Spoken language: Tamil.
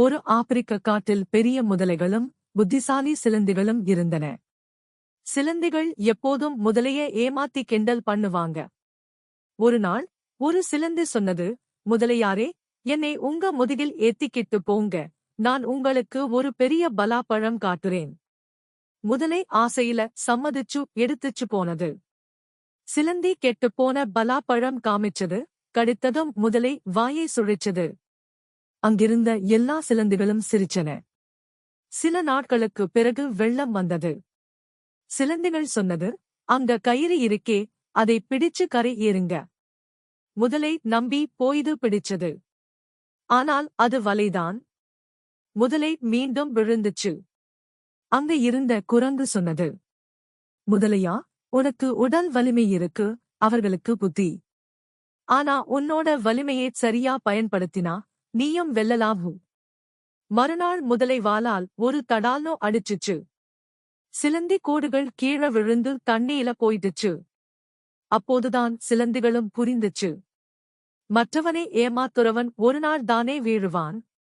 ஒரு ஆப்பிரிக்க காட்டில் பெரிய முதலைகளும் புத்திசாலி சிலந்திகளும் இருந்தன. சிலந்திகள் எப்போதும் முதலைய ஏமாத்தி கிண்டல் பண்ணுவாங்க. ஒரு நாள் ஒரு சிலந்தி சொன்னது முதலையாரே என்னை உங்க முதுகில் ஏத்திக்கிட்டு போங்க நான் உங்களுக்கு ஒரு பெரிய பலாப்பழம் காட்டுறேன். முதலை ஆசையில சம்மதிச்சு எடுத்துச்சு போனது. சிலந்தி கெட்டுப்போன பலாப்பழம் காமிச்சது கடித்ததும் முதலை வாயை சுழிச்சது. அங்கிருந்த எல்லா சிலந்துகளும் சிரிச்சன சில நாட்களுக்கு பிறகு வெள்ளம் வந்தது. சிலந்திகள் சொன்னது அங்க கயிறு இருக்கே அதை பிடிச்சு கரை ஏறுங்க. முதலை நம்பி போய்து பிடிச்சது. ஆனால் அது வலைதான். முதலை மீண்டும் விழுந்துச்சு. அங்க இருந்த குரங்கு சொன்னது முதலையா உனக்கு உடல் வலிமை இருக்கு அவர்களுக்கு புத்தி. ஆனா உன்னோட வலிமையை சரியா பயன்படுத்தினா நீயும் வெல்லலாகும் மறுநாள் முதலை வாலால் ஒரு தடாலோ அடிச்சுச்சு. சிலந்தி கூடுகள் கீழே விழுந்து தண்ணீல போயிடுச்சு. அப்போதுதான் சிலந்திகளும் புரிந்துச்சு. மற்றவனை ஏமாத்துறவன் ஒரு நாள் தானே வீழுவான்.